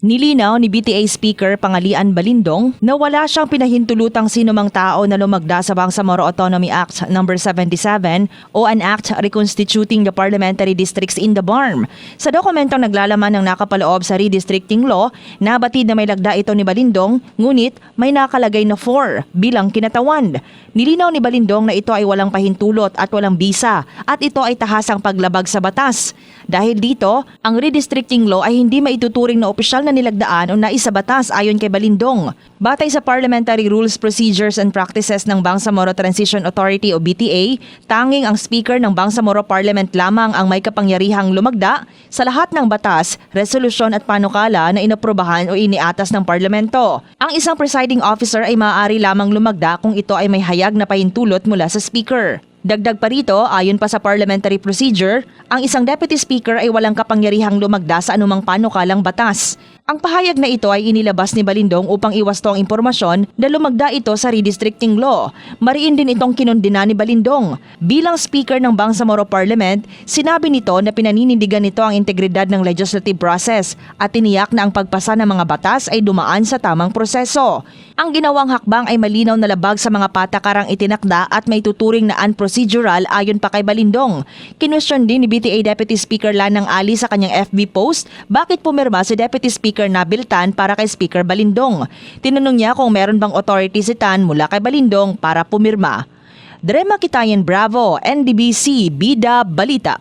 Nilinaw ni BTA Speaker Pangalian Balindong na wala siyang pinahintulutang sinumang tao na lumagda sa Bangsamoro Autonomy Act No. 77 o an act reconstituting the parliamentary districts in the BARM. Sa dokumentong naglalaman ng nakapaloob sa redistricting law, nabatid na may lagda ito ni Balindong, ngunit may nakalagay na 4 bilang kinatawan. Nilinaw ni Balindong na ito ay walang pahintulot at walang bisa at ito ay tahasang paglabag sa batas. Dahil dito, ang redistricting law ay hindi maituturing na opisyal na nilagdaan o naisabatas ayon kay Balindong. Batay sa Parliamentary Rules, Procedures and Practices ng Bangsamoro Transition Authority o BTA, tanging ang Speaker ng Bangsamoro Parliament lamang ang may kapangyarihang lumagda sa lahat ng batas, resolusyon at panukala na inaprubahan o iniatas ng Parlamento. Ang isang presiding officer ay maaari lamang lumagda kung ito ay may hayag na pahintulot mula sa Speaker. Dagdag pa rito, ayon pa sa parliamentary procedure, ang isang deputy speaker ay walang kapangyarihang lumagda sa anumang panukalang batas. Ang pahayag na ito ay inilabas ni Balindong upang iwasto ang impormasyon na lumagda ito sa redistricting law. Mariin din itong kinundina ni Balindong. Bilang speaker ng Bangsamoro Parliament, sinabi nito na pinaninindigan nito ang integridad ng legislative process at tiniyak na ang pagpasa ng mga batas ay dumaan sa tamang proseso. Ang ginawang hakbang ay malinaw na labag sa mga patakarang itinakda at may tuturing na unprocedural ayon pa kay Balindong. Kinwestiyon din ni BTA Deputy Speaker Lanang Ali sa kanyang FB post bakit pumirma si Deputy Speaker Nabil para kay Speaker Balindong. Tinanong niya kung meron bang authority si Tan mula kay Balindong para pumirma. Drema Kitayan Bravo, NDBC, Bida, Balita.